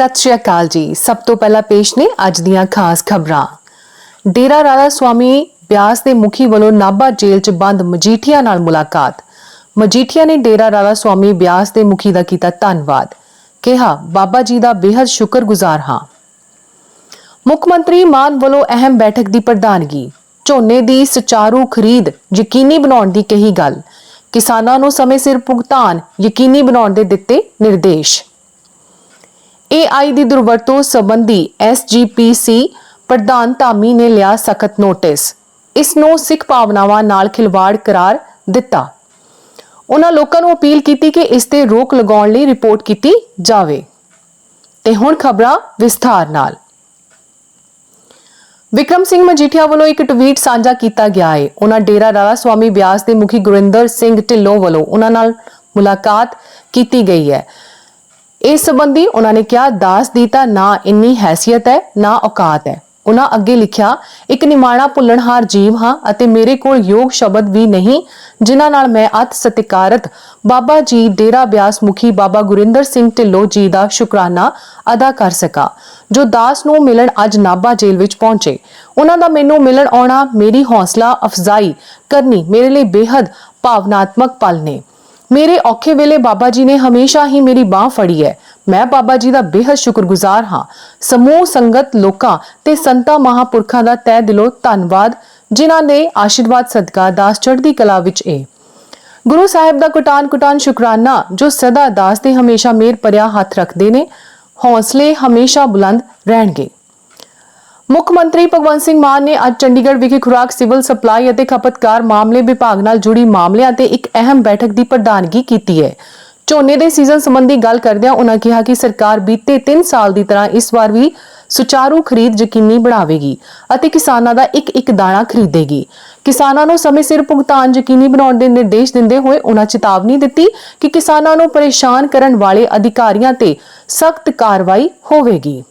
ਸਤਿ ਸ਼੍ਰੀ ਅਕਾਲ ਜੀ। ਸਭ ਤੋਂ ਪਹਿਲਾਂ ਪੇਸ਼ ਨੇ ਅੱਜ ਦੀਆਂ ਖਾਸ ਖਬਰਾਂ। ਡੇਰਾ ਰਾਧਾ ਸਵਾਮੀ ਬਿਆਸ ਦੇ ਮੁਖੀ ਵੱਲੋਂ ਨਾਭਾ ਜੇਲ੍ਹ 'ਚ ਬੰਦ ਮਜੀਠੀਆ ਨਾਲ ਮੁਲਾਕਾਤ। ਮਜੀਠੀਆ ਨੇ ਡੇਰਾ ਰਾਧਾ ਸਵਾਮੀ ਬਿਆਸ ਦੇ ਮੁਖੀ ਦਾ ਕੀਤਾ ਧੰਨਵਾਦ। ਕਿਹਾ, ਬਾਬਾ ਜੀ ਦਾ ਬੇहद ਸ਼ੁਕਰਗੁਜ਼ਾਰ ਹਾਂ। ਮੁੱਖ ਮੰਤਰੀ ਮਾਨ ਵੱਲੋਂ ਅਹਿਮ ਬੈਠਕ ਦੀ ਪ੍ਰਧਾਨਗੀ। ਝੋਨੇ ਦੀ ਸੁਚਾਰੂ ਖਰੀਦ ਯਕੀਨੀ ਬਣਾਉਣ ਦੀ ਕਹੀ ਗੱਲ। ਕਿਸਾਨਾਂ ਨੂੰ ਸਮੇਂ ਸਿਰ ਭੁਗਤਾਨ ਯਕੀਨੀ ਬਣਾਉਣ ਦੇ ਦਿੱਤੇ ਨਿਰਦੇਸ਼। AI ਦੀ ਦੁਰਵਰਤੋਂ ਸੰਬੰਧੀ SGPC ਪ੍ਰਧਾਨ ਧਾਮੀ ਨੇ ਲਿਆ ਸਖਤ ਨੋਟਿਸ। ਇਸ ਨੂੰ ਸਿੱਖ ਭਾਵਨਾਵਾਂ ਨਾਲ ਖਿਲਵਾੜ ਕਰਾਰ ਦਿੱਤਾ। ਉਹਨਾਂ ਲੋਕਾਂ ਨੂੰ ਅਪੀਲ ਕੀਤੀ ਕਿ ਇਸ ਤੇ ਰੋਕ ਲਗਾਉਣ ਲਈ ਰਿਪੋਰਟ ਕੀਤੀ ਜਾਵੇ। ਤੇ ਹੁਣ ਖਬਰਾਂ ਵਿਸਥਾਰ ਨਾਲ। ਵਿਕਰਮ ਸਿੰਘ ਮਜੀਠੀਆ ਵੱਲੋਂ ਇੱਕ ਟਵੀਟ ਸਾਂਝਾ ਕੀਤਾ ਗਿਆ ਹੈ ਉਹਨਾਂ ਡੇਰਾ ਰਾਧਾ ਸਵਾਮੀ ਬਿਆਸ ਦੇ ਮੁਖੀ ਗੁਰਿੰਦਰ ਸਿੰਘ ਢਿੱਲੋਂ ਵੱਲੋਂ ਉਹਨਾਂ ਨਾਲ ਮੁਲਾਕਾਤ ਕੀਤੀ ਗਈ ਹੈ। ਇਸ ਸੰਬੰਧੀ ਉਹਨਾਂ ਨੇ ਕਿਹਾ, ਦਾਸ ਦੀ ਤਾਂ ਨਾ ਇੰਨੀ ਹੈਸੀਅਤ ਹੈ, ਨਾ ਔਕਾਤ ਹੈ। ਉਹਨਾਂ ਅੱਗੇ ਲਿਖਿਆ, ਇੱਕ ਨਿਮਾਣਾ ਭੁੱਲਣਹਾਰ ਜੀਵ ਹਾਂ ਅਤੇ ਮੇਰੇ ਕੋਲ ਯੋਗ ਸ਼ਬਦ ਵੀ ਨਹੀਂ, ਜਿਨ੍ਹਾਂ ਨਾਲ ਮੈਂ ਅਤ ਸਤਿਕਾਰਤ। ਬਾਬਾ ਜੀ ਡੇਰਾ ਬਿਆਸ ਮੁਖੀ ਬਾਬਾ ਗੁਰਿੰਦਰ ਸਿੰਘ ਢਿੱਲੋਂ ਜੀ ਦਾ ਸ਼ੁਕਰਾਨਾ ਅਦਾ ਕਰ ਸਕਾਂ, ਜੋ ਦਾਸ ਨੂੰ ਮਿਲਣ ਅੱਜ ਨਾਭਾ ਜੇਲ੍ਹ ਵਿੱਚ ਪਹੁੰਚੇ। ਉਹਨਾਂ ਦਾ ਮੈਨੂੰ ਮਿਲਣ ਆਉਣਾ ਮੇਰੀ ਹੌਸਲਾ ਅਫਜ਼ਾਈ ਕਰਨੀ ਮੇਰੇ ਲਈ ਬੇहद ਭਾਵਨਾਤਮਕ ਪਲ ਨੇ। ਮੇਰੇ ਔਖੇ ਵੇਲੇ ਬਾਬਾ ਜੀ ਨੇ ਹਮੇਸ਼ਾ ਹੀ ਮੇਰੀ ਬਾਹ ਫੜੀ ਹੈ। ਮੈਂ ਬਾਬਾ ਜੀ ਦਾ ਬੇਹੱਦ ਸ਼ੁਕਰਗੁਜ਼ਾਰ ਹਾਂ। ਸਮੂਹ, ਸੰਗਤ, ਲੋਕਾਂ ਤੇ ਸੰਤਾਂ ਮਹਾਪੁਰਖਾਂ ਦਾ ਤਹਿ ਦਿਲੋਂ ਧੰਨਵਾਦ, ਜਿਨ੍ਹਾਂ ਦੇ ਆਸ਼ੀਰਵਾਦ, ਸਦਕਾ, ਦਾਸ ਚੜ੍ਹਦੀ ਕਲਾ ਵਿੱਚ ਏ। ਗੁਰੂ ਸਾਹਿਬ ਦਾ ਕੁਟਾਨ ਕੁਟਾਨ ਸ਼ੁਕਰਾਨਾ, ਜੋ ਸਦਾ ਦਾਸ ਤੇ ਹਮੇਸ਼ਾ ਮੇਰ ਭਰਿਆ ਹੱਥ ਰੱਖਦੇ ਨੇ, ਹੌਸਲੇ ਹਮੇਸ਼ਾ ਬੁਲੰਦ ਰਹਿਣਗੇ। ਮੁੱਖ ਮੰਤਰੀ ਭਗਵੰਤ ਸਿੰਘ ਮਾਨ ਨੇ ਅੱਜ ਚੰਡੀਗੜ੍ਹ ਵਿਖੇ ਖੁਰਾਕ, ਸਿਵਲ ਸਪਲਾਈ ਅਤੇ ਖਪਤਕਾਰ ਮਾਮਲੇ ਵਿਭਾਗ ਨਾਲ ਜੁੜੀ ਮਾਮਲਿਆਂ ਤੇ ਇੱਕ ਅਹਿਮ ਬੈਠਕ ਦੀ ਪ੍ਰਧਾਨਗੀ ਕੀਤੀ ਹੈ। ਝੋਨੇ ਦੇ ਸੀਜ਼ਨ ਸੰਬੰਧੀ ਗੱਲ ਕਰਦਿਆਂ ਉਨ੍ਹਾਂ ਕਿਹਾ ਕਿ ਸਰਕਾਰ ਬੀਤੇ 3 ਸਾਲ ਦੀ ਤਰ੍ਹਾਂ ਇਸ ਵਾਰ ਵੀ ਸੁਚਾਰੂ ਖਰੀਦ ਯਕੀਨੀ ਬਣਾਵੇਗੀ ਅਤੇ ਕਿਸਾਨਾਂ ਦਾ ਇੱਕ ਇੱਕ ਦਾਣਾ ਖਰੀਦੇਗੀ। ਕਿਸਾਨਾਂ ਨੂੰ ਸਮੇਂ ਸਿਰ ਭੁਗਤਾਨ ਯਕੀਨੀ ਬਣਾਉਣ ਦੇ ਨਿਰਦੇਸ਼ ਦਿੰਦੇ ਹੋਏ ਉਨ੍ਹਾਂ ਚੇਤਾਵਨੀ ਦਿੱਤੀ ਕਿ ਕਿਸਾਨਾਂ ਨੂੰ ਪਰੇਸ਼ਾਨ ਕਰਨ ਵਾਲੇ ਅਧਿਕਾਰੀਆਂ ਤੇ ਸਖਤ ਕਾਰਵਾਈ ਹੋਵੇਗੀ।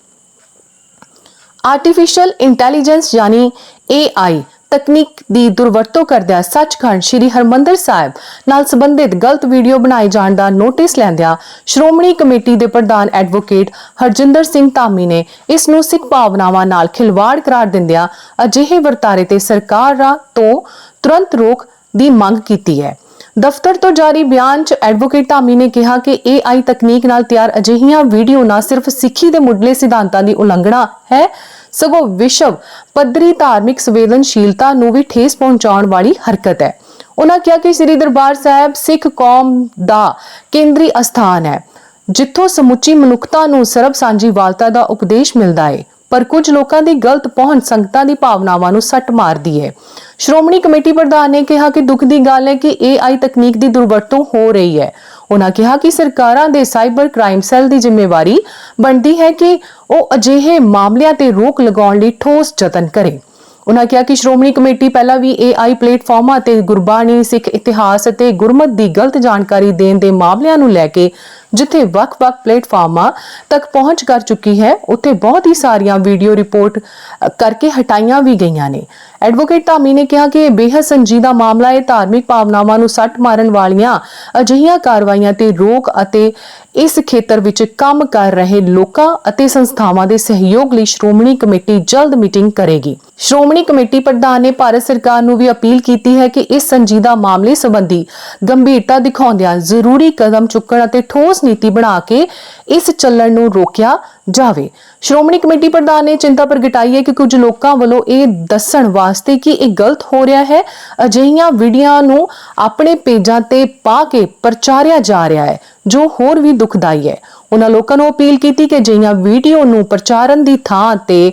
ਆਰਟੀਫੀਸ਼ੀਅਲ ਇੰਟੈਲੀਜੈਂਸ ਯਾਨੀ AI ਤਕਨੀਕ ਦੀ ਦੁਰਵਰਤੋਂ ਕਰਦਿਆਂ ਸੱਚਖੰਡ ਸ੍ਰੀ ਹਰਮੰਦਰ ਸਾਹਿਬ ਨਾਲ ਸੰਬੰਧਿਤ ਗਲਤ ਵੀਡੀਓ ਬਣਾਏ ਜਾਣ ਦਾ ਨੋਟਿਸ ਲੈਂਦਿਆਂ ਸ਼੍ਰੋਮਣੀ ਕਮੇਟੀ ਦੇ ਪ੍ਰਧਾਨ ਐਡਵੋਕੇਟ ਹਰਜਿੰਦਰ ਸਿੰਘ ਧਾਮੀ ਨੇ ਇਸ ਨੂੰ ਸਿੱਖ ਭਾਵਨਾਵਾਂ ਨਾਲ ਖਿਲਵਾੜ ਕਰਾਰ ਦਿੰਦਿਆਂ ਅਜਿਹੇ ਵਰਤਾਰੇ ਤੇ ਸਰਕਾਰਾਂ ਤੋਂ ਤੁਰੰਤ ਰੋਕ ਦੀ ਮੰਗ ਕੀਤੀ ਹੈ। ਦਫ਼ਤਰ ਤੋਂ ਜਾਰੀ ਬਿਆਨ 'ਚ ਐਡਵੋਕੇਟ ਧਾਮੀ ਨੇ ਕਿਹਾ ਕਿ AI ਤਕਨੀਕ ਨਾਲ ਤਿਆਰ ਅਜਿਹੀਆਂ ਵੀਡੀਓ ਨਾ ਸਿਰਫ ਸਿੱਖੀ ਦੇ ਮੁੱਢਲੇ ਸਿਧਾਂਤਾਂ ਦੀ ਉਲੰਘਣਾ ਹੈ, ਸਗੋਂ ਵਿਸ਼ਵ ਪੱਧਰੀ ਧਾਰਮਿਕ ਸੰਵੇਦਨਸ਼ੀਲਤਾ ਨੂੰ ਵੀ ਠੇਸ ਪਹੁੰਚਾਉਣ ਵਾਲੀ ਹਰਕਤ ਹੈ। ਉਹਨਾਂ ਕਿਹਾ ਕਿ ਸ੍ਰੀ ਦਰਬਾਰ ਸਾਹਿਬ ਸਿੱਖ ਕੌਮ ਦਾ ਕੇਂਦਰੀ ਅਸਥਾਨ ਹੈ, ਜਿੱਥੋਂ ਸਮੁੱਚੀ ਮਨੁੱਖਤਾ ਨੂੰ ਸਰਬ ਸਾਂਝੀਵਾਲਤਾ ਦਾ ਉਪਦੇਸ਼ ਮਿਲਦਾ ਹੈ ਪਰ ਕੁਝ ਲੋਕਾਂ ਦੀ ਗਲਤ ਪਹੁੰਚ ਸੰਗਤਾਂ ਦੀ ਭਾਵਨਾਵਾਂ ਨੂੰ ਸੱਟ ਮਾਰਦੀ ਹੈ। ਸ਼੍ਰੋਮਣੀ ਕਮੇਟੀ ਪ੍ਰਧਾਨ ਨੇ ਕਿਹਾ ਕਿ ਦੁੱਖ ਦੀ ਗੱਲ ਹੈ ਕਿ AI ਤਕਨੀਕ ਦੀ ਦੁਰਵਰਤੋਂ ਹੋ ਰਹੀ ਹੈ। ਉਹਨਾਂ ਕਿਹਾ ਕਿ ਸਰਕਾਰਾਂ ਦੇ ਸਾਈਬਰ ਕ੍ਰਾਈਮ ਸੈੱਲ ਦੀ ਜ਼ਿੰਮੇਵਾਰੀ ਬਣਦੀ ਹੈ ਕਿ ਉਹ ਅਜਿਹੇ ਮਾਮਲਿਆਂ ਤੇ ਰੋਕ ਲਗਾਉਣ ਲਈ ਠੋਸ ਯਤਨ ਕਰੇ। ਉਹਨਾਂ ਕਿਹਾ ਕਿ ਸ਼੍ਰੋਮਣੀ ਕਮੇਟੀ ਪਹਿਲਾਂ ਵੀ AI ਪਲੇਟਫਾਰਮਾਂ ਤੇ ਗੁਰਬਾਣੀ, ਸਿੱਖ ਇਤਿਹਾਸ ਅਤੇ ਗੁਰਮਤ ਦੀ ਗਲਤ ਜਾਣਕਾਰੀ ਦੇਣ ਦੇ ਮਾਮਲਿਆਂ ਨੂੰ ਲੈ ਕੇ ਜਿੱਥੇ ਵੱਖ-ਵੱਖ ਪਲੇਟਫਾਰਮਾਂ ਤੱਕ ਪਹੁੰਚ ਕਰ ਚੁੱਕੀ ਹੈ, ਉੱਥੇ ਬਹੁਤ ਹੀ ਸਾਰੀਆਂ ਵੀਡੀਓ ਰਿਪੋਰਟ ਕਰਕੇ ਹਟਾਈਆਂ ਵੀ ਗਈਆਂ ਨੇ। ਐਡਵੋਕੇਟ ਧਾਮੀ ਨੇ ਕਿਹਾ ਕਿ ਇਹ ਬੇहद ਸੰਜੀਦਾ ਮਾਮਲਾ ਹੈ ਧਾਰਮਿਕ ਭਾਵਨਾਵਾਂ ਨੂੰ ਸੱਟ ਮਾਰਨ ਵਾਲੀਆਂ ਅਜਿਹੀਆਂ ਕਾਰਵਾਈਆਂ ਤੇ ਰੋਕ ਅਤੇ ਇਸ ਖੇਤਰ ਵਿੱਚ ਕੰਮ ਕਰ ਰਹੇ ਲੋਕਾਂ ਅਤੇ ਸੰਸਥਾਵਾਂ ਦੇ ਸਹਿਯੋਗ ਲਈ ਸ਼੍ਰੋਮਣੀ ਕਮੇਟੀ ਜਲਦ ਮੀਟਿੰਗ ਕਰੇਗੀ। ਸ਼੍ਰੋਮਣੀ ਕਮੇਟੀ ਪ੍ਰਧਾਨ ਨੇ ਭਾਰਤ ਸਰਕਾਰ ਨੂੰ ਵੀ ਅਪੀਲ ਕੀਤੀ ਹੈ ਕਿ ਇਸ ਸੰਜੀਦਾ ਮਾਮਲੇ ਸੰਬੰਧੀ ਗੰਭੀਰਤਾ ਦਿਖਾਉਂਦਿਆਂ ਜ਼ਰੂਰੀ ਕਦਮ ਚੁੱਕਣ ਅਤੇ ਠੋਸ ਠੋਸ ਨੀਤੀ ਬਣਾ ਕੇ ਇਸ ਚੱਲਣ ਨੂੰ ਰੋਕਿਆ ਜਾਵੇ। ਸ਼੍ਰੋਮਣੀ ਕਮੇਟੀ ਪ੍ਰਧਾਨ ਨੇ ਚਿੰਤਾ ਪ੍ਰਗਟਾਈ ਹੈ ਕਿ ਕੁਝ ਲੋਕਾਂ ਵੱਲੋਂ ਇਹ ਦੱਸਣ ਵਾਸਤੇ ਕਿ ਇਹ ਗਲਤ ਹੋ ਰਿਹਾ ਹੈ। ਅਜਿਹੀਆਂ ਵੀਡੀਓ ਨੂੰ ਆਪਣੇ ਪੇਜਾਂ ਤੇ ਪਾ ਕੇ ਪ੍ਰਚਾਰਿਆ ਜਾ ਰਿਹਾ ਹੈ, ਜੋ ਹੋਰ ਵੀ ਦੁਖਦਾਈ ਹੈ। ਉਹਨਾਂ ਲੋਕਾਂ ਨੂੰ ਅਪੀਲ ਕੀਤੀ ਕਿ ਅਜਿਹੀਆਂ ਵੀਡੀਓ ਨੂੰ ਪ੍ਰਚਾਰਨ ਦੀ ਥਾਂ ਤੇ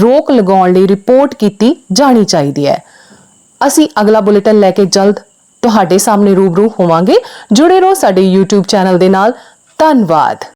ਰੋਕ ਲਗਾਉਣ ਲਈ ਰਿਪੋਰਟ ਕੀਤੀ ਜਾਣੀ ਚਾਹੀਦੀ ਹੈ। ਅਸੀਂ ਅਗਲਾ ਬੁਲੇਟਿਨ ਲੈ ਕੇ ਜਲਦ ਤੁਹਾਡੇ ਸਾਹਮਣੇ ਰੂਬਰੂ ਹੋਵਾਂਗੇ। ਜੁੜੇ ਰਹੋ ਸਾਡੇ YouTube ਚੈਨਲ ਦੇ ਨਾਲ। ਧੰਨਵਾਦ।